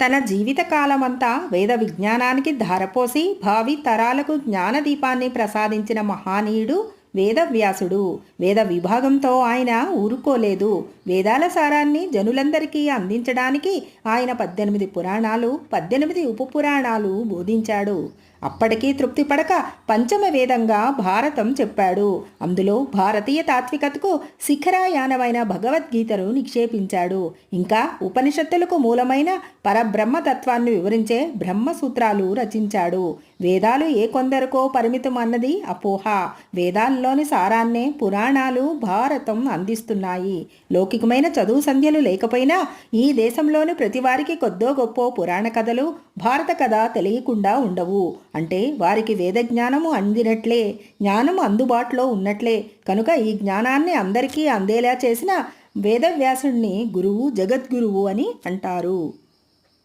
తన జీవితకాలమంతా వేద విజ్ఞానానికి ధారపోసి భావి తరాలకు జ్ఞానదీపాన్ని ప్రసాదించిన మహానీయుడు వేదవ్యాసుడు. వేద విభాగంతో ఆయన ఊరుకోలేదు. వేదాల సారాన్ని జనులందరికీ అందించడానికి ఆయన పద్దెనిమిది పురాణాలు పద్దెనిమిది ఉపపురాణాలు బోధించాడు. అప్పటికీ తృప్తి పడక పంచమ వేదంగా భారతం చెప్పాడు. అందులో భారతీయ తాత్వికతకు శిఖరాయానమైన భగవద్గీతను నిక్షేపించాడు. ఇంకా ఉపనిషత్తులకు మూలమైన పరబ్రహ్మతత్వాన్ని వివరించే బ్రహ్మసూత్రాలు రచించాడు. వేదాలు ఏ కొందరికో పరిమితం అన్నది అపోహ. వేదాల్లోని సారాన్నే పురాణాలు భారతం అందిస్తున్నాయి. లౌకికమైన చదువు సంధ్యలు లేకపోయినా ఈ దేశంలోని ప్రతి వారికి కొద్దో గొప్ప పురాణ కథలు భారత కథ తెలియకుండా ఉండవు. అంటే వారికి వేద జ్ఞానము అందినట్లే జ్ఞానం అందుబాటులో ఉన్నట్లే. కనుక ఈ జ్ఞానాన్ని అందరికీ అందేలా చేసిన వేదవ్యాసుడిని గురువు జగద్గురువు అని అంటారు.